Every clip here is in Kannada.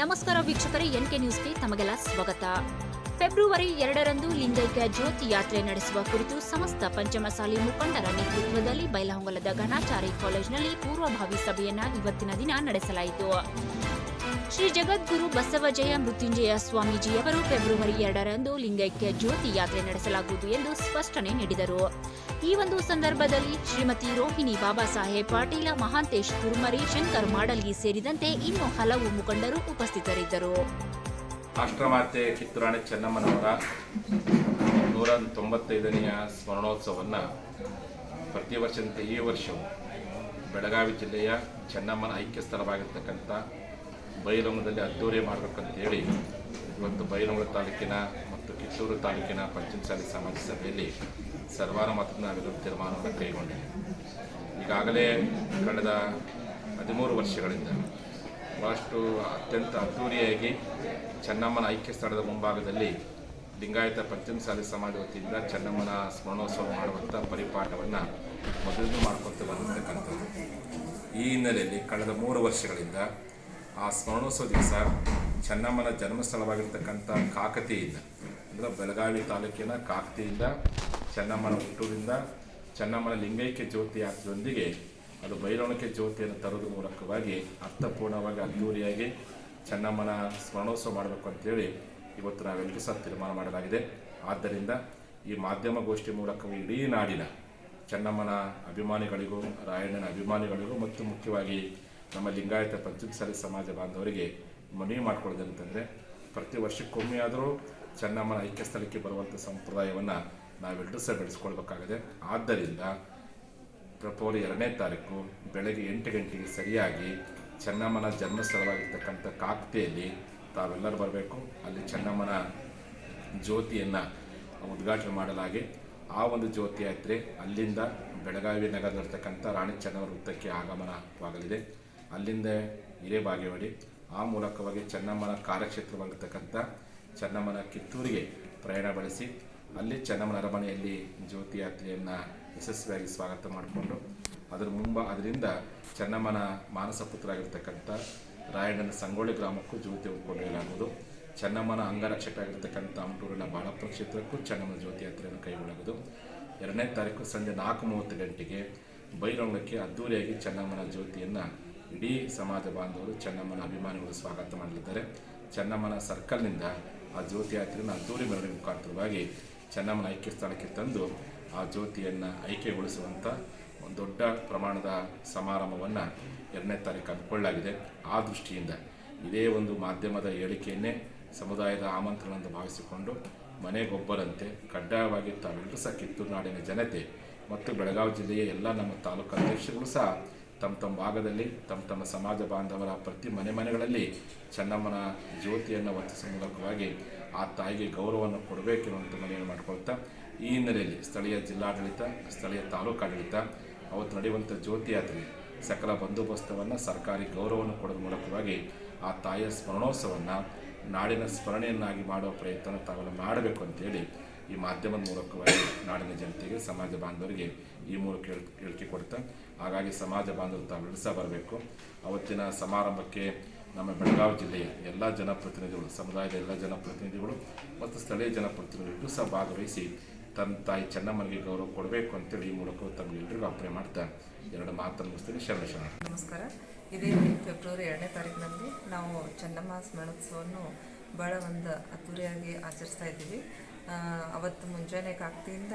ನಮಸ್ಕಾರ ವೀಕ್ಷಕರೇ ಎನ್ಕೆ ನ್ಯೂಸ್ಗೆ ತಮಗೆಲ್ಲ ಸ್ವಾಗತ. ಫೆಬ್ರವರಿ ಎರಡರಂದು ಲಿಂಗೈಕ್ಯ ಜ್ಯೋತಿ ಯಾತ್ರೆ ನಡೆಸುವ ಕುರಿತು ಸಮಸ್ತ ಪಂಚಮಸಾಲಿ ಮುಖಂಡರ ನೇತೃತ್ವದಲ್ಲಿ ಬೈಲಹೊಂಗಲದ ಘನಾಚಾರಿ ಕಾಲೇಜಿನಲ್ಲಿ ಪೂರ್ವಭಾವಿ ಸಭೆಯನ್ನ ಇವತ್ತಿನ ದಿನ ನಡೆಸಲಾಯಿತು. ಶ್ರೀ ಜಗದ್ಗುರು ಬಸವಜಯ ಮೃತ್ಯುಂಜಯ ಸ್ವಾಮೀಜಿಯವರು ಫೆಬ್ರವರಿ ಎರಡರಂದು ಲಿಂಗೈಕ್ಯ ಜ್ಯೋತಿ ಯಾತ್ರೆ ನಡೆಸಲಾಗುವುದು ಎಂದು ಸ್ಪಷ್ಟನೆ ನೀಡಿದರು. ಈ ಒಂದು ಸಂದರ್ಭದಲ್ಲಿ ಶ್ರೀಮತಿ ರೋಹಿಣಿ ಬಾಬಾ ಸಾಹೇಬ್ ಪಾಟೀಲ, ಮಹಾಂತೇಶ್ ಕುರ್ಮರಿ, ಶಂಕರ್ ಮಾಡಲ್ಗಿ ಸೇರಿದಂತೆ ಇನ್ನು ಹಲವು ಮುಖಂಡರು ಉಪಸ್ಥಿತರಿದ್ದರು. ರಾಷ್ಟ್ರಮಾತೆ ಕಿತ್ತೂರಾಣಿ ಚೆನ್ನಮ್ಮನವರ ನೂರ ತೊಂಬತ್ತೈದನೆಯ ಸ್ಮರಣೋತ್ಸವವನ್ನು ಪ್ರತಿ ವರ್ಷದಂತೆ ಈ ವರ್ಷವೂ ಬೆಳಗಾವಿ ಜಿಲ್ಲೆಯ ಚೆನ್ನಮ್ಮನ ಐಕ್ಯ ಸ್ಥಳವಾಗಿರ್ತಕ್ಕಂಥ ಬೈಲೊಂಗದಲ್ಲಿ ಅದ್ದೂರಿ ಮಾಡಬೇಕಂತ ಹೇಳಿ ಇವತ್ತು ಬೈರಮಳ ತಾಲೂಕಿನ ಮತ್ತು ಕಿತ್ತೂರು ತಾಲೂಕಿನ ಪಂಚಮಸಾಲಿ ಸಮಾಜ ಸಭೆಯಲ್ಲಿ ಸರ್ವಾನುಮತದ ಅಭಿವೃದ್ಧಿ ತೀರ್ಮಾನವನ್ನು ಕೈಗೊಂಡಿದೆ. ಈಗಾಗಲೇ ಕಳೆದ ಹದಿಮೂರು ವರ್ಷಗಳಿಂದ ಬಹಳಷ್ಟು ಅತ್ಯಂತ ಅದ್ದೂರಿಯಾಗಿ ಚೆನ್ನಮ್ಮನ ಐಕ್ಯ ಸ್ಥಳದ ಮುಂಭಾಗದಲ್ಲಿ ಲಿಂಗಾಯತ ಪಂಚಮಸಾಲಿ ಸಮಾಜ ವತಿಯಿಂದ ಚೆನ್ನಮ್ಮನ ಸ್ಮರಣೋತ್ಸವ ಮಾಡುವಂಥ ಪರಿಪಾಠವನ್ನು ಮೊದಲು ಮಾಡ್ಕೊತ ಬಂದಿರತಕ್ಕಂಥದ್ದು. ಈ ಹಿನ್ನೆಲೆಯಲ್ಲಿ ಕಳೆದ ಮೂರು ವರ್ಷಗಳಿಂದ ಆ ಸ್ಮರಣೋತ್ಸವ ದಿವಸ ಚೆನ್ನಮ್ಮನ ಜನ್ಮಸ್ಥಳವಾಗಿರ್ತಕ್ಕಂಥ ಕಾಕತಿಯಿಂದ ಅಂದರೆ ಬೆಳಗಾವಿ ತಾಲೂಕಿನ ಕಾಕತಿಯಿಂದ ಚೆನ್ನಮ್ಮನ ಹುಟ್ಟೂರಿಂದ ಚೆನ್ನಮ್ಮನ ಲಿಂಗೈಕ್ಯ ಜ್ಯೋತಿ ಯಾತ್ರೆಯೊಂದಿಗೆ ಅದು ಬೈರವಣಿಕೆ ಜ್ಯೋತಿಯನ್ನು ತರೋದ್ರ ಮೂಲಕವಾಗಿ ಅರ್ಥಪೂರ್ಣವಾಗಿ ಅದ್ದೂರಿಯಾಗಿ ಚೆನ್ನಮ್ಮನ ಸ್ಮರಣೋತ್ಸವ ಮಾಡಬೇಕು ಅಂತೇಳಿ ಇವತ್ತು ನಾವೆಲ್ಲರೂ ಸಹ ತೀರ್ಮಾನ ಮಾಡಲಾಗಿದೆ. ಆದ್ದರಿಂದ ಈ ಮಾಧ್ಯಮ ಗೋಷ್ಠಿ ಮೂಲಕ ಇಡೀ ನಾಡಿನ ಚೆನ್ನಮ್ಮನ ಅಭಿಮಾನಿಗಳಿಗೂ, ರಾಯಣ್ಣನ ಅಭಿಮಾನಿಗಳಿಗೂ ಮತ್ತು ಮುಖ್ಯವಾಗಿ ನಮ್ಮ ಲಿಂಗಾಯತ ಪಂಚಮಸಾಲಿ ಸಮಾಜ ಬಾಂಧವರಿಗೆ ಮನವಿ ಮಾಡ್ಕೊಳ್ಳೋದು ಅಂತಂದರೆ, ಪ್ರತಿ ವರ್ಷಕ್ಕೊಮ್ಮೆ ಆದರೂ ಚೆನ್ನಮ್ಮನ ಐಕ್ಯ ಸ್ಥಳಕ್ಕೆ ಬರುವಂಥ ಸಂಪ್ರದಾಯವನ್ನು ನಾವೆಲ್ಲರೂ ಸಹ ಬೆಳೆಸ್ಕೊಳ್ಬೇಕಾಗಿದೆ ಆದ್ದರಿಂದ ಫೆಬ್ರವರಿ ಎರಡನೇ ತಾರೀಕು ಬೆಳಗ್ಗೆ ಎಂಟು ಗಂಟೆಗೆ ಸರಿಯಾಗಿ ಚೆನ್ನಮ್ಮನ ಜನ್ಮಸ್ಥಳವಾಗಿರ್ತಕ್ಕಂಥ ಕಾಕ್ತೆಯಲ್ಲಿ ತಾವೆಲ್ಲರೂ ಬರಬೇಕು. ಅಲ್ಲಿ ಚೆನ್ನಮ್ಮನ ಜ್ಯೋತಿಯನ್ನು ಉದ್ಘಾಟನೆ ಮಾಡಲಾಗಿ ಆ ಒಂದು ಜ್ಯೋತಿ ಯಾತ್ರೆ ಅಲ್ಲಿಂದ ಬೆಳಗಾವಿ ನಗರದಲ್ಲಿರ್ತಕ್ಕಂಥ ರಾಣಿ ಚೆನ್ನಮ್ಮ ವೃತ್ತಕ್ಕೆ ಆಗಮನವಾಗಲಿದೆ. ಅಲ್ಲಿಂದ ಹಿರೇಬಾಗೇವಾಡಿ ಆ ಮೂಲಕವಾಗಿ ಚೆನ್ನಮ್ಮನ ಕಾರ್ಯಕ್ಷೇತ್ರವಾಗಿರ್ತಕ್ಕಂಥ ಚೆನ್ನಮ್ಮನ ಕಿತ್ತೂರಿಗೆ ಪ್ರಯಾಣ ಬೆಳೆಸಿ, ಅಲ್ಲಿ ಚೆನ್ನಮ್ಮನ ಅರಮನೆಯಲ್ಲಿ ಜ್ಯೋತಿ ಯಾತ್ರೆಯನ್ನು ಯಶಸ್ವಿಯಾಗಿ ಸ್ವಾಗತ ಮಾಡಿಕೊಂಡು, ಅದರ ಮುಂಬ, ಅದರಿಂದ ಚೆನ್ನಮ್ಮನ ಮಾನಸ ಪುತ್ರರಾಗಿರ್ತಕ್ಕಂಥ ರಾಯಣ್ಣನ ಸಂಗೊಳ್ಳಿ ಗ್ರಾಮಕ್ಕೂ ಜ್ಯೋತಿ ಕೊಂಡೊಯ್ಯಲಾಗುವುದು ಚೆನ್ನಮ್ಮನ ಅಂಗರಕ್ಷಕರಾಗಿರ್ತಕ್ಕಂಥ ಅಮಟೂರಿನ ಬಾಳಪ್ಪ ಕ್ಷೇತ್ರಕ್ಕೂ ಚೆನ್ನಮ್ಮನ ಜ್ಯೋತಿ ಯಾತ್ರೆಯನ್ನು ಕೈಗೊಳ್ಳುವುದು ಎರಡನೇ ತಾರೀಕು ಸಂಜೆ ನಾಲ್ಕು ಮೂವತ್ತು ಗಂಟೆಗೆ ಬೈರಂಗಕ್ಕೆ ಅದ್ದೂರಿಯಾಗಿ ಚೆನ್ನಮ್ಮನ ಜ್ಯೋತಿಯನ್ನು ಇಡೀ ಸಮಾಜ ಬಾಂಧವರು ಚೆನ್ನಮ್ಮನ ಅಭಿಮಾನಿಗಳು ಸ್ವಾಗತ ಮಾಡಲಿದ್ದಾರೆ. ಚೆನ್ನಮ್ಮನ ಸರ್ಕಲ್ನಿಂದ ಆ ಜ್ಯೋತಿ ಯಾತ್ರೆಯನ್ನು ಅದ್ದೂರಿ ಮೆರವಣಿಗೆ ಮುಖಾಂತರವಾಗಿ ಚೆನ್ನಮ್ಮನ ಐಕ್ಯ ಸ್ಥಳಕ್ಕೆ ತಂದು ಆ ಜ್ಯೋತಿಯನ್ನು ಐಕ್ಯಗೊಳಿಸುವಂಥ ಒಂದು ದೊಡ್ಡ ಪ್ರಮಾಣದ ಸಮಾರಂಭವನ್ನು ಎರಡನೇ ತಾರೀಕು ಹಮ್ಮಿಕೊಳ್ಳಲಾಗಿದೆ. ಆ ದೃಷ್ಟಿಯಿಂದ ಇದೇ ಒಂದು ಮಾಧ್ಯಮದ ಹೇಳಿಕೆಯನ್ನೇ ಸಮುದಾಯದ ಆಮಂತ್ರಣ ಎಂದು ಭಾವಿಸಿಕೊಂಡು ಮನೆಗೊಬ್ಬರಂತೆ ಕಡ್ಡಾಯವಾಗಿ ತಾವೆಲ್ಲರೂ ಸಹ ಕಿತ್ತೂರು ನಾಡಿನ ಜನತೆ ಮತ್ತು ಬೆಳಗಾವಿ ಜಿಲ್ಲೆಯ ಎಲ್ಲ ನಮ್ಮ ತಾಲೂಕು ಅಧ್ಯಕ್ಷರುಗಳು ಸಹ ತಮ್ಮ ತಮ್ಮ ಭಾಗದಲ್ಲಿ, ತಮ್ಮ ತಮ್ಮ ಸಮಾಜ ಬಾಂಧವರ ಪ್ರತಿ ಮನೆ ಮನೆಗಳಲ್ಲಿ ಚೆನ್ನಮ್ಮನ ಜ್ಯೋತಿಯನ್ನು ವರ್ತಿಸುವ ಮೂಲಕವಾಗಿ ಆ ತಾಯಿಗೆ ಗೌರವವನ್ನು ಕೊಡಬೇಕೆನ್ನುವಂಥ ಮನೆಯನ್ನು ಮಾಡಿಕೊಳ್ತಾ, ಈ ಹಿನ್ನೆಲೆಯಲ್ಲಿ ಸ್ಥಳೀಯ ಜಿಲ್ಲಾಡಳಿತ, ಸ್ಥಳೀಯ ತಾಲೂಕಾಡಳಿತ, ಅವತ್ತು ನಡೆಯುವಂಥ ಜ್ಯೋತಿ ಯಾತ್ರೆ ಸಕಲ ಬಂದೋಬಸ್ತವನ್ನು ಸರ್ಕಾರಿ ಗೌರವವನ್ನು ಕೊಡೋದ್ರ ಮೂಲಕವಾಗಿ ಆ ತಾಯಿಯ ಸ್ಮರಣೋತ್ಸವವನ್ನು ನಾಡಿನ ಸ್ಮರಣೆಯನ್ನಾಗಿ ಮಾಡುವ ಪ್ರಯತ್ನ ತಾವೆಲ್ಲ ಮಾಡಬೇಕು ಅಂತೇಳಿ ಈ ಮಾಧ್ಯಮದ ಮೂಲಕವಾಗಿ ನಾಡಿನ ಜನತೆಗೆ, ಸಮಾಜ ಬಾಂಧವರಿಗೆ ಈ ಮೂಲಕ ಹೇಳ್, ಹೇಳಿಕೆ ಕೊಡ್ತಾ. ಹಾಗಾಗಿ ಸಮಾಜ ಬಾಂಧವರು ತಾವು ಸಹ ಬರಬೇಕು. ಅವತ್ತಿನ ಸಮಾರಂಭಕ್ಕೆ ನಮ್ಮ ಬೆಳಗಾವಿ ಜಿಲ್ಲೆಯ ಎಲ್ಲ ಜನಪ್ರತಿನಿಧಿಗಳು, ಸಮುದಾಯದ ಎಲ್ಲ ಜನಪ್ರತಿನಿಧಿಗಳು ಮತ್ತು ಸ್ಥಳೀಯ ಜನಪ್ರತಿನಿಧಿಗಳು ಸಹ ಭಾಗವಹಿಸಿ ತನ್ನ ತಾಯಿ ಚೆನ್ನಮ್ಮನಿಗೆ ಗೌರವ ಕೊಡಬೇಕು ಅಂತೇಳಿ ಈ ಮೂಲಕ ತಮಗೆಲ್ಲರಿಗೂ ಅಪ್ಲೈ ಮಾಡ್ತಾ ಎರಡು ಮಾತನ್ನು ಮುಗಿಸ್ತೀನಿ. ಶರಣ ನಮಸ್ಕಾರ. ಇದೇ ಫೆಬ್ರವರಿ ಎರಡನೇ ತಾರೀಕಿನಲ್ಲಿ ನಾವು ಚೆನ್ನಮ್ಮ ಸ್ಮರಣೋತ್ಸವವನ್ನು ಭಾಳ ಒಂದು ಅದ್ದೂರಿಯಾಗಿ ಆಚರಿಸ್ತಾ ಇದ್ದೀವಿ. ಅವತ್ತು ಮುಂಜಾನೆ ಕಾಕ್ತಿಯಿಂದ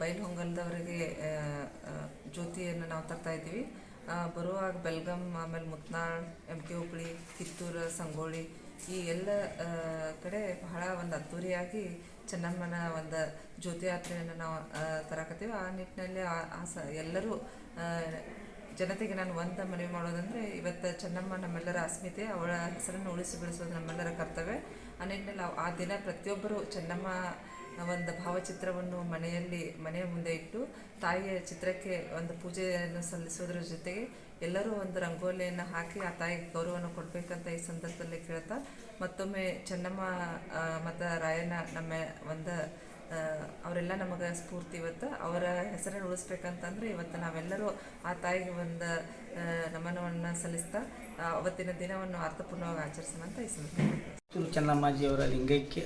ಬಯಲು ಆ, ಜ್ಯೋತಿಯನ್ನು ನಾವು ತರ್ತಾ ಇದ್ದೀವಿ. ಬರುವಾಗ ಬೆಲ್ಗಮ್ ಆಮೇಲೆ ಮುತ್ನಾಳ್ ಎಂ ಕೆ ಹುಬ್ಳಿ ಕಿತ್ತೂರು ಸಂಗೋಳಿ ಈ ಎಲ್ಲ ಕಡೆ ಬಹಳ ಒಂದು ಅದ್ದೂರಿಯಾಗಿ ಚೆನ್ನಮ್ಮನ ಒಂದು ಜ್ಯೋತಿ ಯಾತ್ರೆಯನ್ನು ನಾವು ತರಕತ್ತೀವಿ. ಆ ನಿಟ್ಟಿನಲ್ಲಿ ಆ ಸ ಎಲ್ಲರೂ ಜನತೆಗೆ ನಾನು ಒಂದು ಮನವಿ ಮಾಡೋದಂದರೆ ಇವತ್ತು ಚೆನ್ನಮ್ಮ ನಮ್ಮೆಲ್ಲರ ಅಸ್ಮಿತೆ ಅವಳ ಹೆಸರನ್ನು ಉಳಿಸಿ ಬೆಳೆಸೋದು ನಮ್ಮೆಲ್ಲರ ಕರ್ತವ್ಯ. ಆ ನಿಟ್ಟಿನಲ್ಲಿ ಆ- ದಿನ ಪ್ರತಿಯೊಬ್ಬರು ಚೆನ್ನಮ್ಮ ಒಂದು ಭಾವಚಿತ್ರವನ್ನು ಮನೆಯಲ್ಲಿ, ಮನೆಯ ಮುಂದೆ ಇಟ್ಟು ತಾಯಿಯ ಚಿತ್ರಕ್ಕೆ ಒಂದು ಪೂಜೆಯನ್ನು ಸಲ್ಲಿಸೋದ್ರ ಜೊತೆಗೆ ಎಲ್ಲರೂ ಒಂದು ರಂಗೋಲಿಯನ್ನು ಹಾಕಿ ಆ ತಾಯಿಗೆ ಗೌರವವನ್ನು ಕೊಡಬೇಕಂತ ಈ ಸಂದರ್ಭದಲ್ಲಿ ಕೇಳ್ತಾ, ಮತ್ತೊಮ್ಮೆ ಚೆನ್ನಮ್ಮ ಮತ್ತು ರಾಯಣ್ಣ ನಮ್ಮ ಒಂದು ಅವರೆಲ್ಲ ನಮಗೆ ಸ್ಫೂರ್ತಿ ಇವತ್ತು. ಅವರ ಹೆಸರನ್ನು ಉಳಿಸ್ಬೇಕಂತಂದ್ರೆ ಇವತ್ತು ನಾವೆಲ್ಲರೂ ಆ ತಾಯಿಗೆ ಒಂದು ನಮನವನ್ನು ಸಲ್ಲಿಸ್ತಾ ಅವತ್ತಿನ ದಿನವನ್ನು ಅರ್ಥಪೂರ್ಣವಾಗಿ ಆಚರಿಸೋಣ ಅಂತ ಈ ಸಂದರ್ಭದಲ್ಲಿ ಕಿತ್ತೂರು ಚೆನ್ನಮ್ಮಾಜಿಯವರ ಲಿಂಗೈಕ್ಯ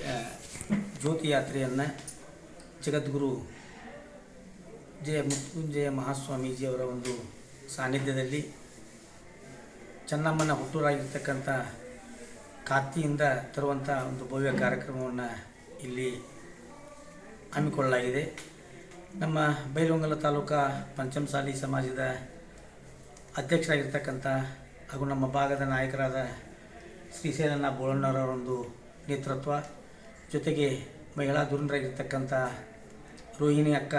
ಜ್ಯೋತಿ ಯಾತ್ರೆಯನ್ನು ಜಗದ್ಗುರು ಜಯ ಮೃತ್ಯುಂಜಯ ಮಹಾಸ್ವಾಮೀಜಿಯವರ ಒಂದು ಸಾನ್ನಿಧ್ಯದಲ್ಲಿ ಚೆನ್ನಮ್ಮನ ಹುಟ್ಟೂರಾಗಿರ್ತಕ್ಕಂಥ ಕಾತಿಯಿಂದ ತರುವಂಥ ಒಂದು ಭವ್ಯ ಕಾರ್ಯಕ್ರಮವನ್ನು ಇಲ್ಲಿ ಹಮ್ಮಿಕೊಳ್ಳಲಾಗಿದೆ. ನಮ್ಮ ಬೈಲಹೊಂಗಲ ತಾಲೂಕಾ ಪಂಚಮಸಾಲಿ ಸಮಾಜದ ಅಧ್ಯಕ್ಷರಾಗಿರ್ತಕ್ಕಂಥ ಹಾಗೂ ನಮ್ಮ ಭಾಗದ ನಾಯಕರಾದ ಶ್ರೀಶೈಲಣ್ಣ ಬೋಳಣ್ಣರವರೊಂದು ನೇತೃತ್ವ ಜೊತೆಗೆ ಮಹಿಳಾ ಧುರೀಣರಾಗಿರ್ತಕ್ಕಂಥ ರೋಹಿಣಿ ಅಕ್ಕ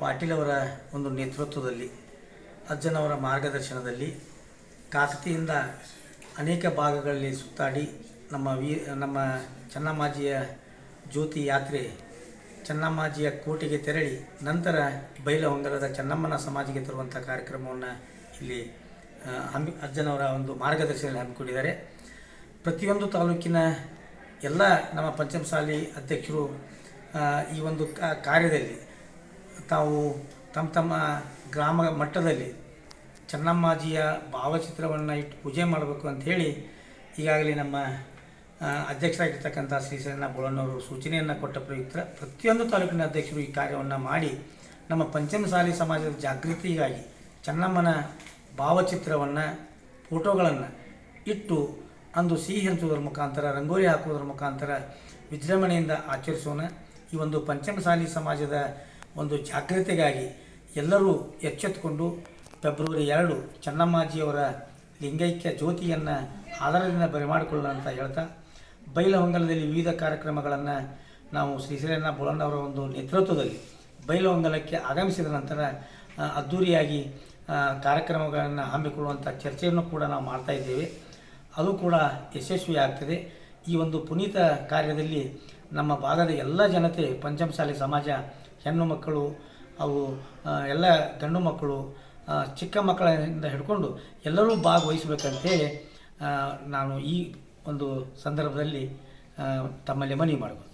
ಪಾಟೀಲ್ ಅವರ ಒಂದು ನೇತೃತ್ವದಲ್ಲಿ ಅಜ್ಜನವರ ಮಾರ್ಗದರ್ಶನದಲ್ಲಿ ಕಾಕತಿಯಿಂದ ಅನೇಕ ಭಾಗಗಳಲ್ಲಿ ಸುತ್ತಾಡಿ ನಮ್ಮ ವೀ ನಮ್ಮ ಚನ್ನಮ್ಮಾಜಿಯ ಜ್ಯೋತಿ ಯಾತ್ರೆ ಚನ್ನಮ್ಮಾಜಿಯ ಕೋಟೆಗೆ ತೆರಳಿ ನಂತರ ಬೈಲಹೊಂಗಲದ ಚನ್ನಮ್ಮನ ಸಮಾಜಿಗೆ ತರುವಂಥ ಕಾರ್ಯಕ್ರಮವನ್ನು ಇಲ್ಲಿ ಹಮ್ಮಿ ಅಜ್ಜನವರ ಒಂದು ಮಾರ್ಗದರ್ಶನದಲ್ಲಿ ಹಮ್ಮಿಕೊಂಡಿದ್ದಾರೆ. ಪ್ರತಿಯೊಂದು ತಾಲೂಕಿನ ಎಲ್ಲ ನಮ್ಮ ಪಂಚಮಸಾಲಿ ಅಧ್ಯಕ್ಷರು ಈ ಒಂದು ಕಾರ್ಯದಲ್ಲಿ ತಾವು ತಮ್ಮ ತಮ್ಮ ಗ್ರಾಮ ಮಟ್ಟದಲ್ಲಿ ಚೆನ್ನಮ್ಮಾಜಿಯ ಭಾವಚಿತ್ರವನ್ನು ಇಟ್ಟು ಪೂಜೆ ಮಾಡಬೇಕು ಅಂಥೇಳಿ ಈಗಾಗಲೇ ನಮ್ಮ ಅಧ್ಯಕ್ಷರಾಗಿರ್ತಕ್ಕಂಥ ಶ್ರೀ ಸಣ್ಣ ಬೋಳಣ್ಣವರು ಸೂಚನೆಯನ್ನು ಕೊಟ್ಟ ಪ್ರಯುಕ್ತ ಪ್ರತಿಯೊಂದು ತಾಲೂಕಿನ ಅಧ್ಯಕ್ಷರು ಈ ಕಾರ್ಯವನ್ನು ಮಾಡಿ ನಮ್ಮ ಪಂಚಮಸಾಲಿ ಸಮಾಜದ ಜಾಗೃತಿಗಾಗಿ ಚೆನ್ನಮ್ಮನ ಭಾವಚಿತ್ರವನ್ನು, ಫೋಟೋಗಳನ್ನು ಇಟ್ಟು ಅಂದು ಸಿಹಿ ಹಂಚುವುದರ ಮುಖಾಂತರ, ರಂಗೋಲಿ ಹಾಕುವುದರ ಮುಖಾಂತರ ವಿಜೃಂಭಣೆಯಿಂದ ಆಚರಿಸೋಣ. ಈ ಒಂದು ಪಂಚಮಸಾಲಿ ಸಮಾಜದ ಒಂದು ಜಾಗೃತಿಗಾಗಿ ಎಲ್ಲರೂ ಎಚ್ಚೆತ್ತುಕೊಂಡು ಫೆಬ್ರವರಿ ಎರಡು ಚನ್ನಮ್ಮಾಜಿಯವರ ಲಿಂಗೈಕ್ಯ ಜ್ಯೋತಿಯನ್ನು ಆಧಾರದಿಂದ ಬರಮಾಡಿಕೊಳ್ಳೋಣ ಅಂತ ಹೇಳ್ತಾ ಬೈಲಹೊಂಗಲದಲ್ಲಿ ವಿವಿಧ ಕಾರ್ಯಕ್ರಮಗಳನ್ನು ನಾವು ಶ್ರೀಶೈಲಣ್ಣ ಬೋಳಣ್ಣವರ ಒಂದು ನೇತೃತ್ವದಲ್ಲಿ ಬೈಲಹೊಂಗಲಕ್ಕೆ ಆಗಮಿಸಿದ ನಂತರ ಅದ್ಧೂರಿಯಾಗಿ ಕಾರ್ಯಕ್ರಮಗಳನ್ನು ಹಮ್ಮಿಕೊಳ್ಳುವಂಥ ಚರ್ಚೆಯನ್ನು ಕೂಡ ನಾವು ಮಾಡ್ತಾ ಇದ್ದೇವೆ. ಅದು ಕೂಡ ಯಶಸ್ವಿ ಆಗ್ತದೆ. ಈ ಒಂದು ಪುನೀತ ಕಾರ್ಯದಲ್ಲಿ ನಮ್ಮ ಭಾಗದ ಎಲ್ಲ ಜನತೆ, ಪಂಚಮಸಾಲಿ ಸಮಾಜ, ಹೆಣ್ಣು ಮಕ್ಕಳು, ಅವು ಎಲ್ಲ ಗಂಡು ಮಕ್ಕಳು ಚಿಕ್ಕ ಮಕ್ಕಳಿಂದ ಹಿಡ್ಕೊಂಡು ಎಲ್ಲರೂ ಭಾಗವಹಿಸಬೇಕಂತೇಳಿ ನಾನು ಈ ಒಂದು ಸಂದರ್ಭದಲ್ಲಿ ತಮ್ಮಲ್ಲಿ ಮನವಿ ಮಾಡ್ಬೋದು.